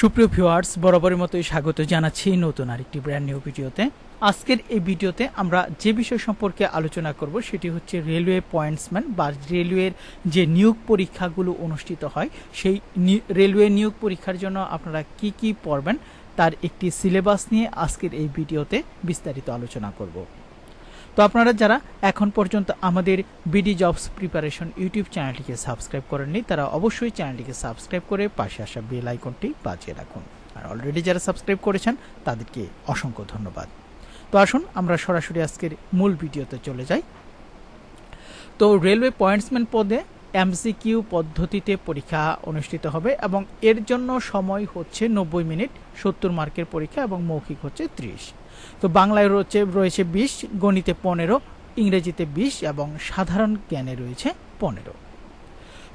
সুপ্রিয় ভিউয়ার্স বরাবরের মতোই স্বাগত জানাচ্ছি নতুন আরেকটি ব্র্যান্ড নিউ ভিডিওতে। আজকের এই ভিডিওতে আমরা যে বিষয় সম্পর্কে আলোচনা করব সেটি হচ্ছে রেলওয়ে পয়েন্টসম্যান বা রেলওয়ের যে নিয়োগ পরীক্ষাগুলো অনুষ্ঠিত হয়, সেই রেলওয়ে নিয়োগ পরীক্ষার জন্য আপনারা কি কি পড়বেন, তার একটি সিলেবাস নিয়ে আজকের এই ভিডিওতে বিস্তারিত আলোচনা করব। তো আপনারা যারা এখন পর্যন্ত আমাদের বিডি জবস প্রিপারেশন ইউটিউব চ্যানেলটিকে সাবস্ক্রাইব করেননি, তারা অবশ্যই চ্যানেলটিকে সাবস্ক্রাইব করে পাশে আসা বেল আইকনটি বাজিয়ে রাখুন। আর অলরেডি যারা সাবস্ক্রাইব করেছেন, তাদেরকে অসংখ্য ধন্যবাদ। তো আসুন, আমরা সরাসরি আজকের মূল ভিডিওতে চলে যাই। তো রেলওয়ে পয়েন্টসম্যান পদে এমসিকিউ পদ্ধতিতে পরীক্ষা অনুষ্ঠিত হবে এবং এর জন্য সময় হচ্ছে নব্বই মিনিট, সত্তর মার্কের পরীক্ষা এবং মৌখিক হচ্ছে ত্রিশ। তো বাংলায় রয়েছে রয়েছে বিশ, গণিতে পনেরো, ইংরেজিতে বিশ এবং সাধারণ জ্ঞানে রয়েছে পনেরো।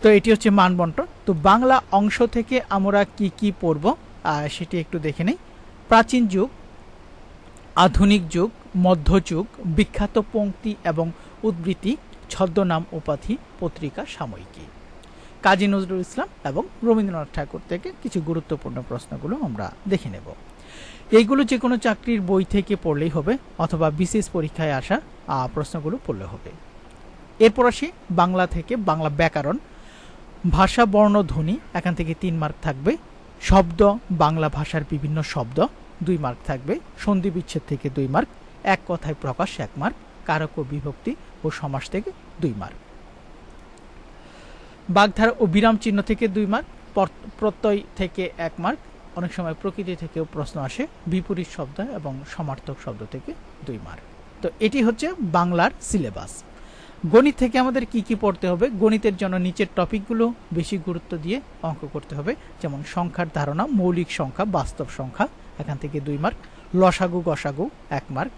তো এটি হচ্ছে মানবন্টন। তো বাংলা অংশ থেকে আমরা কি কি পড়ব? সেটি একটু দেখে নেই। প্রাচীন যুগ, আধুনিক যুগ মধ্যযুগ বিখ্যাত পংক্তি এবং উদ্ধৃতি, ছদ্মনাম উপাধি, পত্রিকা সাময়িকী। কাজী নজরুল ইসলাম এবং রবীন্দ্রনাথ ঠাকুর থেকে কিছু গুরুত্বপূর্ণ প্রশ্নগুলো আমরা দেখে নেব। এইগুলো যে কোনো চাকরির বই থেকে পড়লেই হবে অথবা বিশেষ পরীক্ষায় আসা প্রশ্নগুলো পড়লে হবে। এরপর আসি বাংলা থেকে, বাংলা ব্যাকরণ। ভাষা, বর্ণ, ধ্বনি, এখান থেকে তিন মার্ক থাকবে। শব্দ, বাংলা ভাষার বিভিন্ন শব্দ, দুই মার্ক থাকবে। সন্ধি বিচ্ছেদ থেকে দুই মার্ক এক কথায় প্রকাশ এক মার্ক কারক ও বিভক্তি ও সমাস থেকে দুই মার্ক বাগধারা ও বিরাম চিহ্ন থেকে দুই মার্ক প্রত্যয় থেকে এক মার্ক অনেক সময় প্রকৃতি থেকেও প্রশ্ন আসে, বিপরীত শব্দ এবং সমার্থক শব্দ থেকে দুই মার্ক তো এটি হচ্ছে বাংলার সিলেবাস। গণিত থেকে আমাদের কি কি পড়তে হবে, গণিতের জন্য নিচের টপিকগুলো বেশি গুরুত্ব দিয়ে অঙ্ক করতে হবে, যেমন সংখ্যার ধারণা, মৌলিক সংখ্যা, বাস্তব সংখ্যা, এখান থেকে দুই মার্ক, লসাগু, গসাগু, এক মার্ক,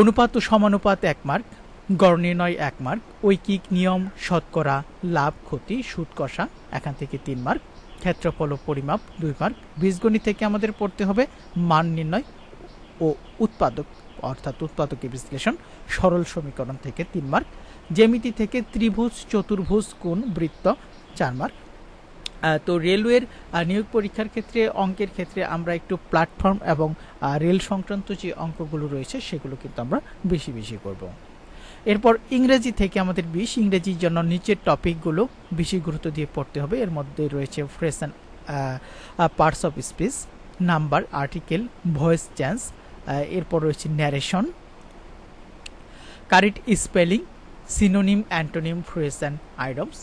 অনুপাত ও সমানুপাত এক মার্ক, গড় নির্ণয় এক মার্ক, ঐকিক নিয়ম, শতকরা, লাভ, ক্ষতি, সুদ, কষা, এখান থেকে তিন মার্ক ক্ষেত্রফল ও পরিমাপ, দুই মার্ক বীজগণিত থেকে আমাদের পড়তে হবে মান নির্ণয় ও উৎপাদক, অর্থাৎ উৎপাদকের বিশ্লেষণ, সরল সমীকরণ থেকে তিন মার্ক। জ্যামিতি থেকে ত্রিভুজ, চতুর্ভুজ, কোণ, বৃত্ত, চার মার্ক। তো রেলওয়ের নিয়োগ পরীক্ষার ক্ষেত্রে, অঙ্কের ক্ষেত্রে আমরা একটু প্ল্যাটফর্ম এবং রেল সংক্রান্ত যে অঙ্কগুলো রয়েছে, সেগুলো কিন্তু আমরা বেশি বেশি করব। এরপর ইংরেজি থেকে আমাদের বিশ, ইংরেজির জন্য নিচের টপিকগুলো বেশি গুরুত্ব দিয়ে পড়তে হবে। এর মধ্যে রয়েছে phrase and parts of speech number article voice change এরপর রয়েছে narration correct spelling synonym antonym phrase and idioms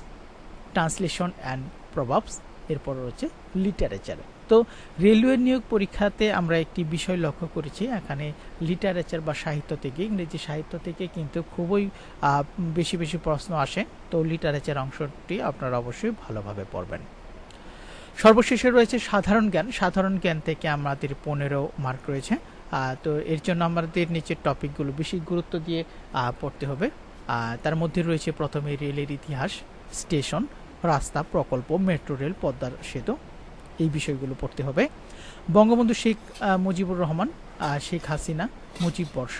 translation and proverbs এরপর রয়েছে লিটারেচার তো রেলওয়ে নিয়োগ পরীক্ষাতে আমরা একটি বিষয় লক্ষ্য করেছি। এখানে লিটারেচার বা সাহিত্য থেকে, ইংরেজি সাহিত্য থেকে কিন্তু খুবই বেশি বেশি প্রশ্ন আসে। তো লিটারেচার অংশটি আপনারা অবশ্যই ভালোভাবে পড়বেন। সর্বশেষে রয়েছে সাধারণ জ্ঞান। সাধারণ জ্ঞান থেকে আমাদের পনেরো মার্ক রয়েছে। তো এর জন্য আমাদের নিচের টপিকগুলো বেশি গুরুত্ব দিয়ে পড়তে হবে। তার মধ্যে রয়েছে প্রথমে রেলের ইতিহাস, স্টেশন, রাস্তা, প্রকল্প, মেট্রো, রেল, পদ্মার সেতু। এই বিষয়গুলো পড়তে হবে। বঙ্গবন্ধু শেখ মুজিবুর রহমান শেখ হাসিনা, মুজিব বর্ষ,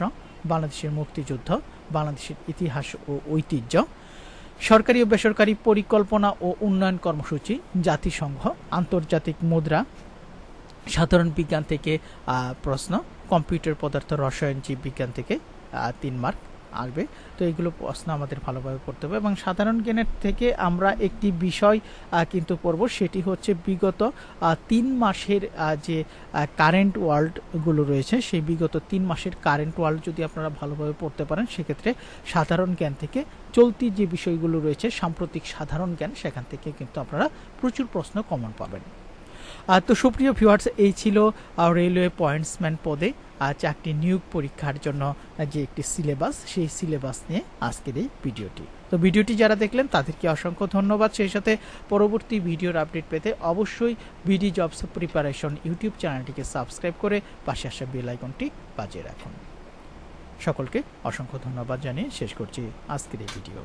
বাংলাদেশের মুক্তিযুদ্ধ, বাংলাদেশের ইতিহাস ও ঐতিহ্য, সরকারি ও বেসরকারি পরিকল্পনা ও উন্নয়ন কর্মসূচি, জাতিসংঘ, আন্তর্জাতিক মুদ্রা, সাধারণ বিজ্ঞান থেকে প্রশ্ন, কম্পিউটার পদার্থ রসায়ন জীব বিজ্ঞান থেকে তিন মার্ক আসবে। তো এইগুলো প্রশ্ন আমাদের ভালোভাবে পড়তে হবে এবং সাধারণ জ্ঞানের থেকে আমরা একটি বিষয় কিন্তু পড়ব। সেটি হচ্ছে বিগত তিন মাসের যে কারেন্ট ওয়ার্ল্ডগুলো রয়েছে, সেই বিগত তিন মাসের কারেন্ট ওয়ার্ল্ড যদি আপনারা ভালোভাবে পড়তে পারেন, সেক্ষেত্রে সাধারণ জ্ঞান থেকে চলতি যে বিষয়গুলো রয়েছে, সাম্প্রতিক সাধারণ জ্ঞান, সেখান থেকে কিন্তু আপনারা প্রচুর প্রশ্ন কমন পাবেন। তো সুপ্রিয় ভিউয়ার্স এই ছিল রেলওয়ে পয়েন্টসম্যান পদে চাকরি নিয়োগ পরীক্ষার জন্য যে একটি সিলেবাস সেই সিলেবাস নিয়ে আজকের এই ভিডিওটি। তো ভিডিওটি যারা দেখলেন, তাদেরকে অসংখ্য ধন্যবাদ। সেই সাথে পরবর্তী ভিডিওর আপডেট পেতে অবশ্যই বিডি জবস প্রিপারেশন ইউটিউব চ্যানেলটিকে সাবস্ক্রাইব করে পাশে আসা বেল আইকনটি বাজিয়ে রাখুন। সকলকে অসংখ্য ধন্যবাদ জানিয়ে শেষ করছি আজকের এই ভিডিও